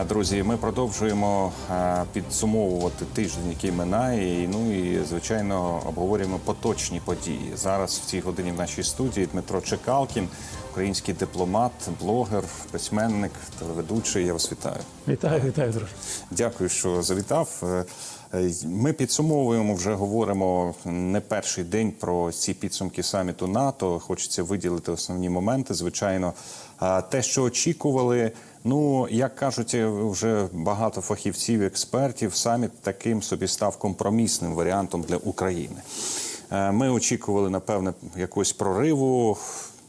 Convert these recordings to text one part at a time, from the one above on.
Е, Друзі, ми продовжуємо е, підсумовувати тиждень, який минає. І, ну і звичайно обговорюємо поточні події. Зараз в цій годині в нашій студії Дмитро Чекалкін, український дипломат, блогер, письменник, телеведучий. Я вас вітаю. Вітаю, вітаю, друже. Дякую, що завітав. Е, Ми підсумовуємо, вже говоримо не перший день про ці підсумки саміту НАТО. Хочеться виділити основні моменти. Звичайно, те, що очікували. Ну, як кажуть е, вже багато фахівців, експертів, саміт таким собі став компромісним варіантом для України. Е, Ми очікували, напевне, якогось прориву.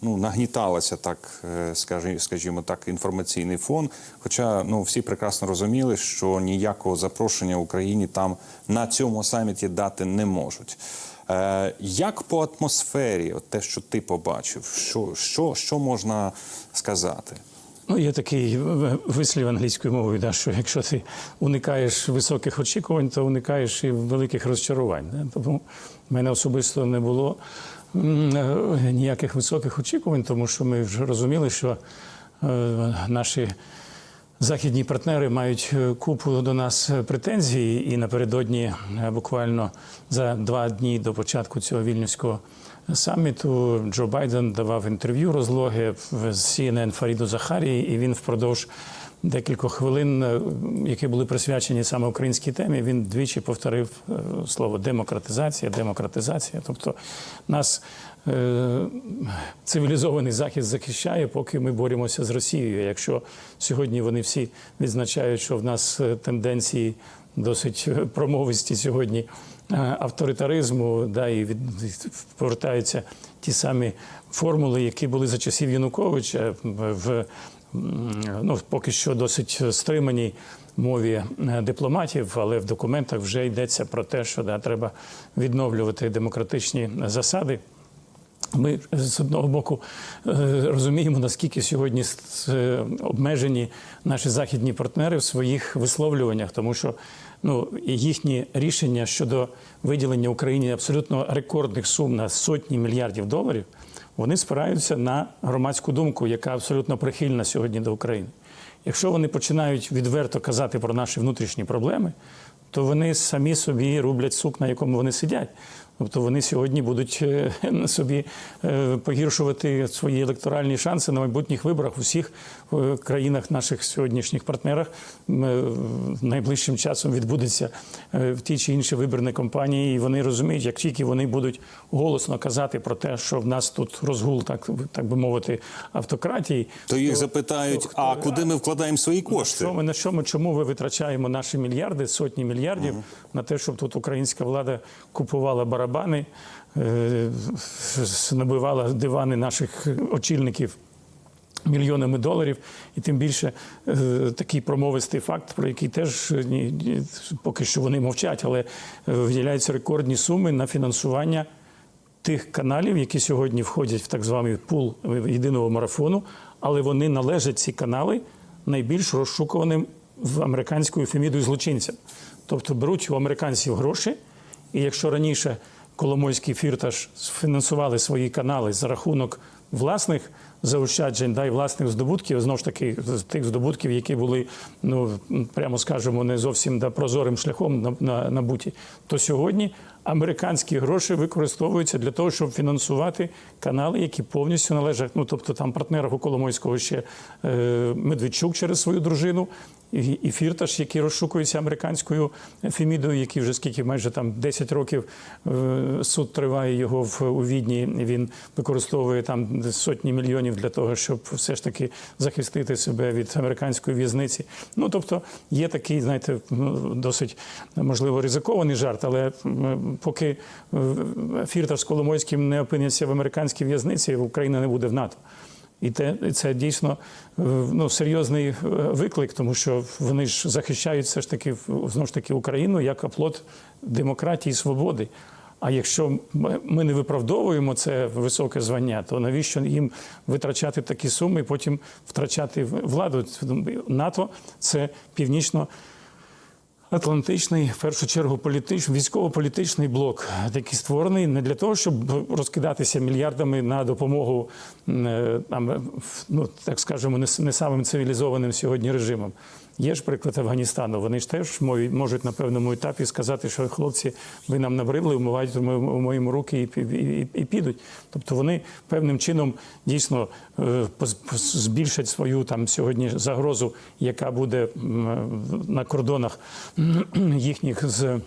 Ну, нагніталося так, е, скажімо так, інформаційний фон. Хоча ну всі прекрасно розуміли, що ніякого запрошення Україні там на цьому саміті дати не можуть. Як по атмосфері, от те, що ти побачив, що, що, що можна сказати? Ну, є такий вислів англійською мовою, да, що якщо ти уникаєш високих очікувань, то уникаєш і великих розчарувань. Да? Тому в мене особисто не було е, ніяких високих очікувань, тому що ми вже розуміли, що е, наші західні партнери мають е, купу до нас претензій, і напередодні буквально за два дні до початку цього вільнюського саміту Джо Байден давав інтерв'ю розлоги в CNN Фаріду Захарії, і він впродовж декількох хвилин, е, які були присвячені саме українській темі, він двічі повторив е, слово демократизація, демократизація. Тобто нас е, цивілізований захід захищає, поки ми боремося з Росією. Якщо сьогодні вони всі відзначають, що в нас тенденції досить е, промовисті сьогодні е, авторитаризму, да, і від, повертаються ті самі формули, які були за часів Януковича в ну, поки що досить стриманій мові е, дипломатів, але в документах вже йдеться про те, що да, треба відновлювати демократичні засади. Ми з одного боку е, розуміємо, наскільки сьогодні е, обмежені наші західні партнери в своїх висловлюваннях, тому що ну, їхні рішення щодо виділення Україні абсолютно рекордних сум на сотні мільярдів доларів, вони спираються на громадську думку, яка абсолютно прихильна сьогодні до України. Якщо вони починають відверто казати про наші внутрішні проблеми, то вони самі собі рублять сук, на якому вони сидять. Тобто вони сьогодні будуть е, на собі е, погіршувати свої електоральні шанси на майбутніх виборах в усіх е, країнах наших сьогоднішніх партнерах. Найближчим часом відбудеться в ті чи інші виборні кампанії, і вони розуміють, як тільки вони будуть голосно казати про те, що в нас тут розгул, так, так би мовити, автократії, То їх запитають: хто- а куди ми вкладаємо свої кошти? що ми на що ми чому ми витрачаємо наші мільярди, сотні мільярдів на те, щоб тут українська влада купувала барабани, е, набивала дивани наших очільників. Мільйонами доларів, і тим більше е, такий промовистий факт, про який теж поки що вони мовчать, але е, виділяються рекордні суми на фінансування тих каналів, які сьогодні входять в так званий пул єдиного марафону, але вони належать ці канали найбільш розшукуваним в американською фемідою злочинцям. Тобто беруть у американців гроші, і якщо раніше Коломойський фірташ фінансували свої канали за рахунок власних заощаджень да, і власних здобутків, знову ж таки, з тих здобутків, які були, ну прямо скажемо, не зовсім да, прозорим шляхом на- на- набуті, то сьогодні американські гроші використовуються для того, щоб фінансувати канали, які повністю належать. Ну тобто там партнерах у Коломойського ще е, Медведчук через свою дружину. І, Фірташ, який розшукується американською фемідою, який вже скільки майже там 10 років е, суд триває його в у Відні. Він використовує там сотні мільйонів для того, щоб все ж таки захистити себе від американської в'язниці. Ну тобто є такий, знаєте, ну, досить можливо ризикований жарт, але поки е, Фірташ з Коломойським не опиняться в американській в'язниці, Україна не буде в НАТО. І те, це дійсно е, ну, серйозний е, виклик, тому що вони ж захищають все ж таки знову ж таки Україну як оплот демократії і свободи. А якщо ми не виправдовуємо це високе звання, то навіщо їм витрачати такі суми і потім втрачати владу? НАТО це північно Атлантичний, в першу чергу, політич, військово-політичний блок, який створений не для того, щоб розкидатися мільярдами на допомогу е, там, е, ну, так скажемо, не, не самим цивілізованим сьогодні режимом. Є ж приклад Афганістану. Вони ж теж можуть на певному етапі сказати, що хлопці, ви нам набридли, вмивають моєму руки і, і, і, і підуть. Тобто вони певним чином дійсно е, збільшать свою там сьогодні загрозу, яка буде на кордонах їхніх з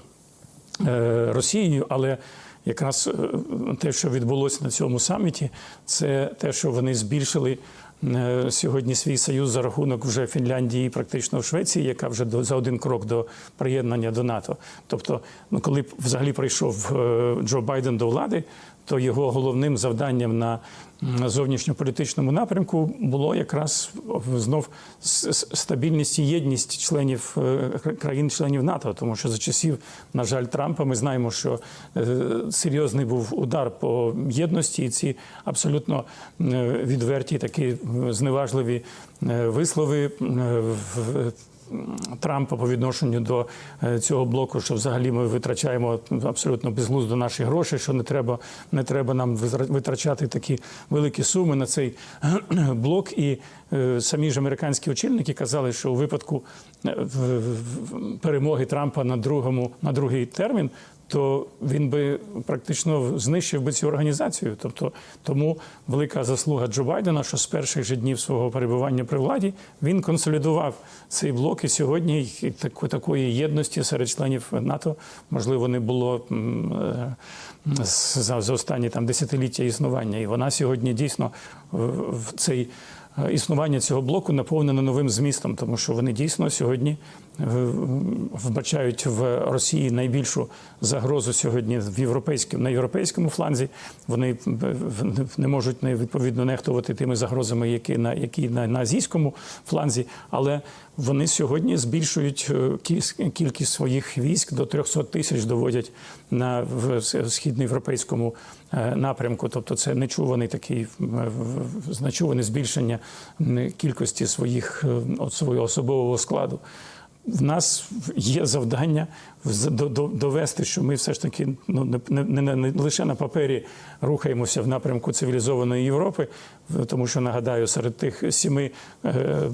е, Росією, але якраз е, те, що відбулося на цьому саміті, це те, що вони збільшили. е, Сьогодні свій союз за рахунок вже Фінляндії, практично Швеції, яка вже до за один крок до приєднання до НАТО. Тобто, ну коли взагалі прийшов Джо Байден до влади, то його головним завданням на зовнішньополітичному напрямку було якраз знов стабільність і єдність членів е, країн-членів НАТО, тому що за часів, на жаль, Трампа ми знаємо, що е, серйозний був удар по єдності, і ці абсолютно відверті такі зневажливі е, вислови. Трампа по відношенню до е, цього блоку, що взагалі ми витрачаємо абсолютно безглуздо наші гроші, що не треба, не треба нам витра- витрачати такі великі суми на цей блок. І е, самі ж американські очільники казали, що у випадку е, перемоги Трампа на другому на другий термін. То він би практично знищив би цю організацію. Тобто тому велика заслуга Джо Байдена, що з перших же днів свого перебування при владі він консолідував цей блок. І сьогодні такої єдності серед членів НАТО можливо не було е, за, останні там десятиліття існування. І вона сьогодні дійсно в цей. е, Існування цього блоку наповнено новим змістом, тому що вони дійсно сьогодні вбачають в Росії найбільшу загрозу сьогодні в європейському на європейському фланзі. Вони не можуть не відповідно нехтувати тими загрозами, які на які на, на азійському фланзі, але вони сьогодні збільшують е, кількість своїх військ до 300 тисяч, доводять на в східноєвропейському е, напрямку. Тобто, це нечуваний такий е, нечуване збільшення кількості своїх от свого особового складу. В нас є завдання довести, що ми все ж таки ну не, не, не лише на папері рухаємося в напрямку цивілізованої Європи, тому що нагадаю, серед тих сіми е,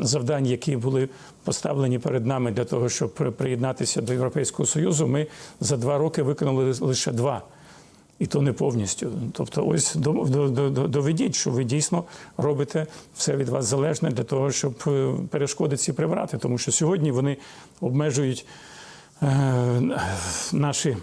завдань, які були поставлені перед нами для того, щоб приєднатися до Європейського Союзу, ми за два роки виконали лише два. І то не повністю. Тобто, ось до- до- до- до- доведіть, що ви дійсно робите все від вас залежне для того, щоб е, перешкоди ці прибрати. Тому що сьогодні вони обмежують е, наші.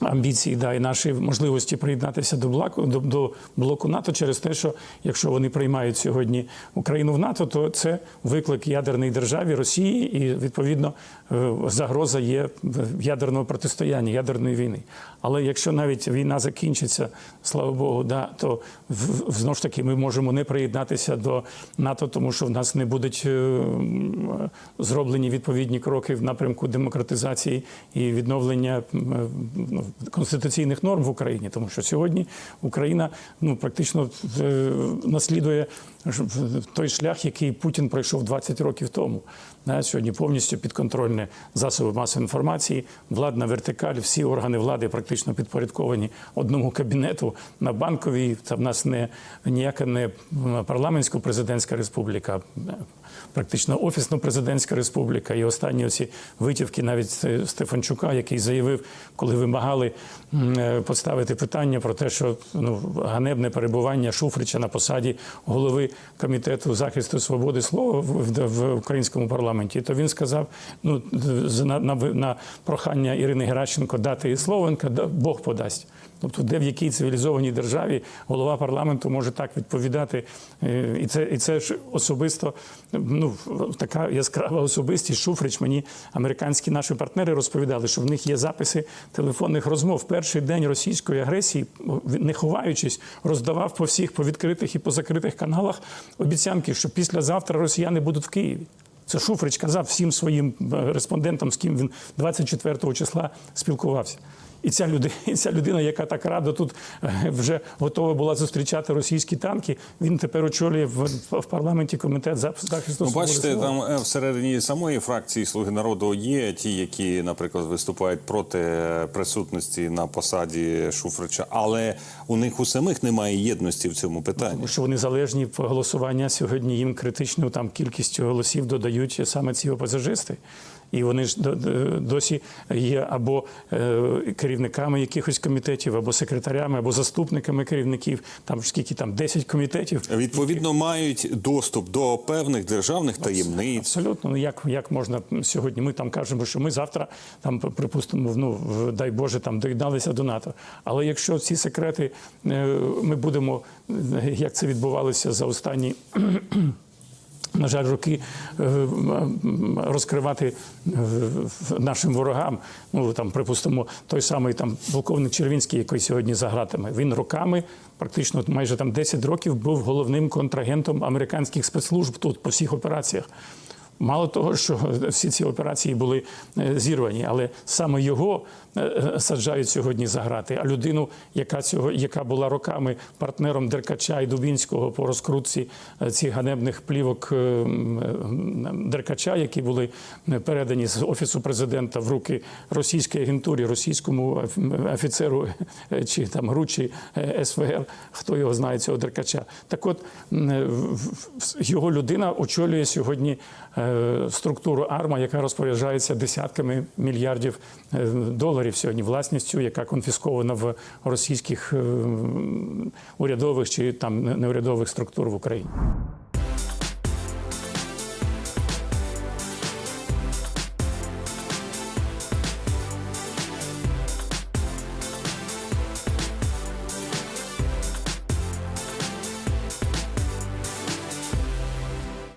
Амбіції да, і наші можливості приєднатися до блоку, до, до блоку НАТО через те, що якщо вони приймають сьогодні Україну в НАТО, то це виклик ядерній державі Росії, і відповідно е, загроза є ядерного протистояння, ядерної війни. Але якщо навіть війна закінчиться, слава Богу, да, то знову ж таки ми можемо не приєднатися до НАТО, тому що в нас не будуть е, зроблені відповідні кроки в напрямку демократизації і відновлення е, ну, конституційних норм в Україні, тому що сьогодні Україна ну практично е, наслідує той шлях, який Путін пройшов 20 років тому. Сьогодні повністю підконтрольні засоби масової інформації, владна вертикаль, всі органи влади практично підпорядковані одному кабінету на банковій. Це в нас не ніяка не парламентсько-президентська республіка, практично офісно-президентська республіка. І останні оці витівки навіть е, Стефанчука, який заявив, коли вимагали м, е, поставити питання про те, що ну ганебне перебування Шуфрича на посаді голови комітету захисту свободи слова в, в, українському парламенті, то він сказав: ну на, на, на прохання Ірини Геращенко дати і «Да, Бог подасть. Тобто, де в якій цивілізованій державі голова парламенту може так відповідати, Е, і це і це ж особисто ну така яскрава особистість. Шуфрич мені американські наші партнери розповідали, що в них є записи телефонних розмов. Перший день російської агресії, не ховаючись, роздавав по всіх по відкритих і по закритих каналах обіцянки, що післязавтра росіяни будуть в Києві. Це Шуфрич казав всім своїм е, респондентам, з ким він 24 числа спілкувався. І ця людина, і ця людина, яка так радо тут е, вже готова була зустрічати російські танки, він тепер очолює в, в парламенті комітет захисту Ну, бачите, слова. там е, всередині самої фракції Слуги народу є ті, які, наприклад, виступають проти присутності на посаді Шуфрича, але у них у самих немає єдності в цьому питанні. Тому що вони залежні в голосування сьогодні. Їм критичну там кількістю голосів додають саме ці опозажисти. І вони ж до- до- досі є або е, керівниками якихось комітетів, або секретарями, або заступниками керівників. Там скільки там 10 комітетів. Відповідно, мають доступ до певних державних таємниць. Абсолютно, ну як, як можна сьогодні? Ми там кажемо, що ми завтра там припустимо, ну дай Боже, там доєдналися до НАТО. Але якщо ці секрети е, ми будемо, е, як це відбувалося за останні. На жаль, роки е, розкривати е, нашим ворогам. Ну там, припустимо, той самий там полковник Червінський, який сьогодні за гратами. Він роками, практично майже там 10 років, був головним контрагентом американських спецслужб тут по всіх операціях. Мало того, що всі ці операції були е, зірвані, але саме його е, е, саджають сьогодні за грати. А людину, яка цього, яка була роками партнером Деркача і Дубінського по розкрутці цих ганебних плівок Деркача, які були е, передані з офісу президента в руки російській агентурі, російському оф- офіцеру е, чи там Гручі е, СВР, хто його знає цього Деркача. Так от його людина очолює сьогодні структуру АРМА, яка розпоряджається десятками мільярдів доларів сьогодні власністю, яка конфіскована в російських урядових чи там неурядових структур в Україні.